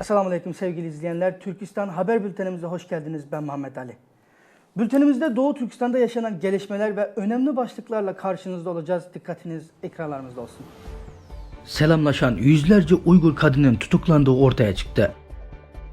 Esselamu Aleyküm sevgili izleyenler. Türkistan Haber Bültenimize hoş geldiniz. Ben Muhammed Ali. Bültenimizde Doğu Türkistan'da yaşanan gelişmeler ve önemli başlıklarla karşınızda olacağız. Dikkatiniz ekranlarımızda olsun. Selamlaşan yüzlerce Uygur kadının tutuklandığı ortaya çıktı.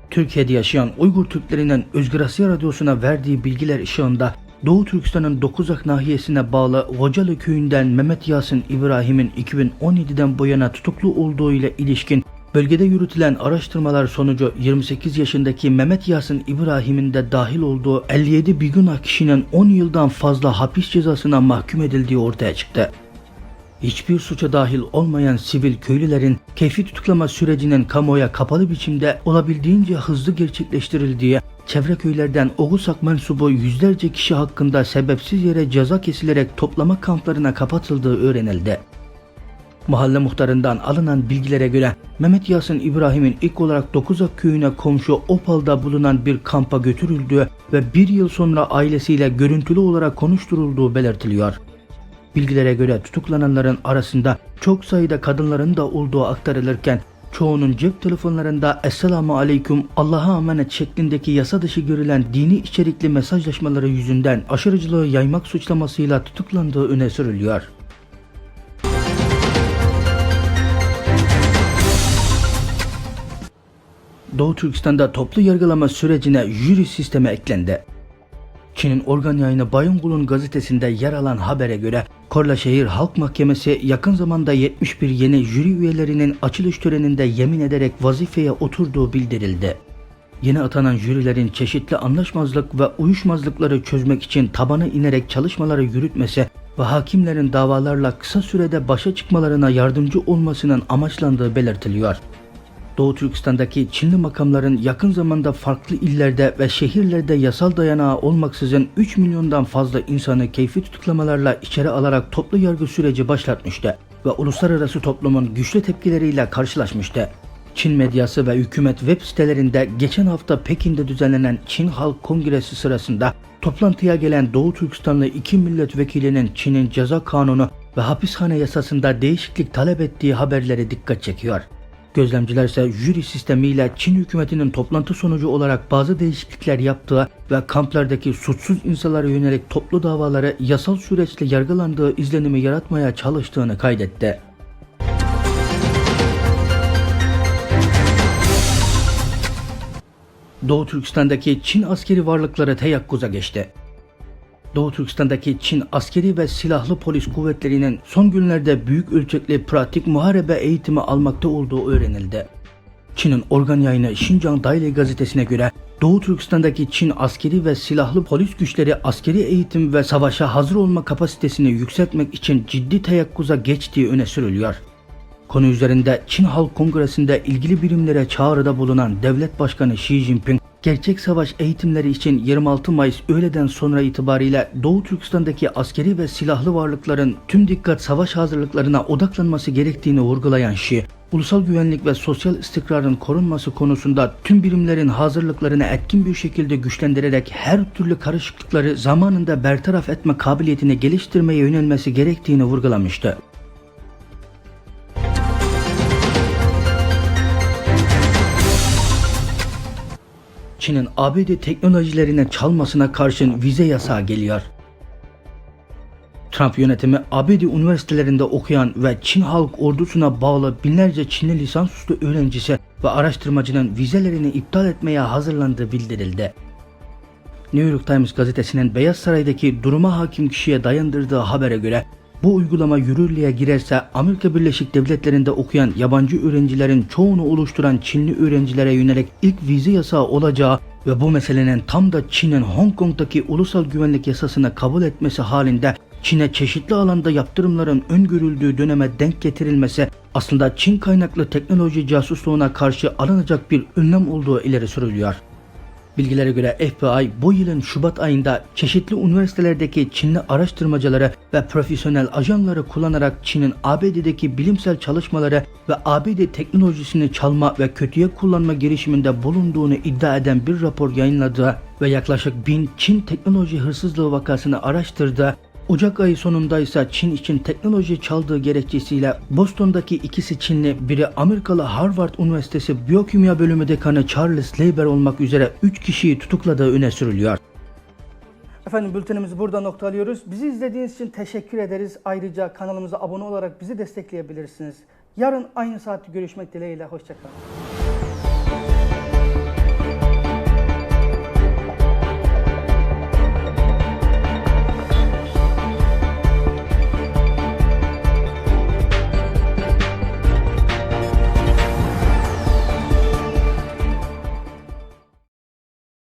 Türkiye'de yaşayan Uygur Türklerinin Özgür Asya Radyosu'na verdiği bilgiler ışığında Doğu Türkistan'ın Dokuzak nahiyesine bağlı Vocalı köyünden Mehmet Yasin İbrahim'in 2017'den bu yana tutuklu olduğu ile ilişkin bölgede yürütülen araştırmalar sonucu 28 yaşındaki Mehmet Yasin İbrahim'in de dahil olduğu 57 biguna kişinin 10 yıldan fazla hapis cezasına mahkum edildiği ortaya çıktı hiçbir suça dahil olmayan sivil köylülerin keyfi tutuklama sürecinin kamuoya kapalı biçimde olabildiğince hızlı gerçekleştirildiği, çevre köylerden Oğuzak mensubu yüzlerce kişi hakkında sebepsiz yere ceza kesilerek toplama kamplarına kapatıldığı öğrenildi. Mahalle muhtarından alınan bilgilere göre Mehmet Yasin İbrahim'in ilk olarak Dokuzak köyüne komşu Opal'da bulunan bir kampa götürüldüğü ve bir yıl sonra ailesiyle görüntülü olarak konuşturulduğu belirtiliyor. Bilgilere göre tutuklananların arasında çok sayıda kadınların da olduğu aktarılırken çoğunun cep telefonlarında Esselamu Aleyküm Allah'a emanet şeklindeki yasa dışı görülen dini içerikli mesajlaşmaları yüzünden aşırıcılığı yaymak suçlamasıyla tutuklandığı öne sürülüyor. Doğu Türkistan'da toplu yargılama sürecine jüri sistemi eklendi. Çin'in organ yayını Bayongul'un gazetesinde yer alan habere göre Korlaşehir Halk Mahkemesi yakın zamanda 71 yeni jüri üyelerinin açılış töreninde yemin ederek vazifeye oturduğu bildirildi. Yeni atanan jürilerin çeşitli anlaşmazlık ve uyuşmazlıkları çözmek için tabana inerek çalışmaları yürütmesi ve hakimlerin davalarla kısa sürede başa çıkmalarına yardımcı olmasının amaçlandığı belirtiliyor. Doğu Türkistan'daki Çinli makamların yakın zamanda farklı illerde ve şehirlerde yasal dayanağı olmaksızın 3 milyondan fazla insanı keyfi tutuklamalarla içeri alarak toplu yargı süreci başlatmıştı ve uluslararası toplumun güçlü tepkileriyle karşılaşmıştı. Çin medyası ve hükümet web sitelerinde geçen hafta Pekin'de düzenlenen Çin Halk Kongresi sırasında toplantıya gelen Doğu Türkistanlı iki milletvekilinin Çin'in ceza kanunu ve hapishane yasasında değişiklik talep ettiği haberleri dikkat çekiyor. Gözlemciler ise jüri sistemiyle Çin hükümetinin toplantı sonucu olarak bazı değişiklikler yaptığı ve kamplardaki suçsuz insanlara yönelik toplu davaları yasal süreçle yargılandığı izlenimi yaratmaya çalıştığını kaydetti. Doğu Türkistan'daki Çin askeri varlıkları teyakkuza geçti. Doğu Türkistan'daki Çin askeri ve silahlı polis kuvvetlerinin son günlerde büyük ölçekli pratik muharebe eğitimi almakta olduğu öğrenildi. Çin'in organ yayını Xinjiang Daily gazetesine göre Doğu Türkistan'daki Çin askeri ve silahlı polis güçleri askeri eğitim ve savaşa hazır olma kapasitesini yükseltmek için ciddi teyakkuza geçtiği öne sürülüyor. Konu üzerinde Çin Halk Kongresi'nde ilgili birimlere çağrıda bulunan Devlet Başkanı Xi Jinping, gerçek savaş eğitimleri için 26 Mayıs öğleden sonra itibariyle Doğu Türkistan'daki askeri ve silahlı varlıkların tüm dikkat savaş hazırlıklarına odaklanması gerektiğini vurgulayan Xi, ulusal güvenlik ve sosyal istikrarın korunması konusunda tüm birimlerin hazırlıklarını etkin bir şekilde güçlendirerek her türlü karışıklıkları zamanında bertaraf etme kabiliyetini geliştirmeye yönelmesi gerektiğini vurgulamıştı. Çin'in ABD teknolojilerine çalmasına karşın vize yasağı geliyor. Trump yönetimi ABD üniversitelerinde okuyan ve Çin Halk Ordusu'na bağlı binlerce Çinli lisansüstü öğrencisi ve araştırmacının vizelerini iptal etmeye hazırlandığı bildirildi. New York Times gazetesinin Beyaz Saray'daki duruma hakim kişiye dayandırdığı habere göre bu uygulama yürürlüğe girerse Amerika Birleşik Devletleri'nde okuyan yabancı öğrencilerin çoğunu oluşturan Çinli öğrencilere yönelik ilk vize yasağı olacağı ve bu meselenin tam da Çin'in Hong Kong'daki ulusal güvenlik yasasını kabul etmesi halinde Çin'e çeşitli alanda yaptırımların öngörüldüğü döneme denk getirilmesi aslında Çin kaynaklı teknoloji casusluğuna karşı alınacak bir önlem olduğu ileri sürülüyor. Bilgilere göre FBI bu yılın Şubat ayında çeşitli üniversitelerdeki Çinli araştırmacıları ve profesyonel ajanları kullanarak Çin'in ABD'deki bilimsel çalışmaları ve ABD teknolojisini çalma ve kötüye kullanma girişiminde bulunduğunu iddia eden bir rapor yayınladığı ve yaklaşık bin Çin teknoloji hırsızlığı vakasını araştırdığı Ocak ayı sonunda ise Çin için teknoloji çaldığı gerekçesiyle Boston'daki ikisi Çinli, biri Amerikalı Harvard Üniversitesi Biyokimya Bölümü Dekanı Charles Leiber olmak üzere 3 kişiyi tutukladığı öne sürülüyor. Efendim bültenimizi burada noktalıyoruz. Bizi izlediğiniz için teşekkür ederiz. Ayrıca kanalımıza abone olarak bizi destekleyebilirsiniz. Yarın aynı saatte görüşmek dileğiyle. Hoşçakalın.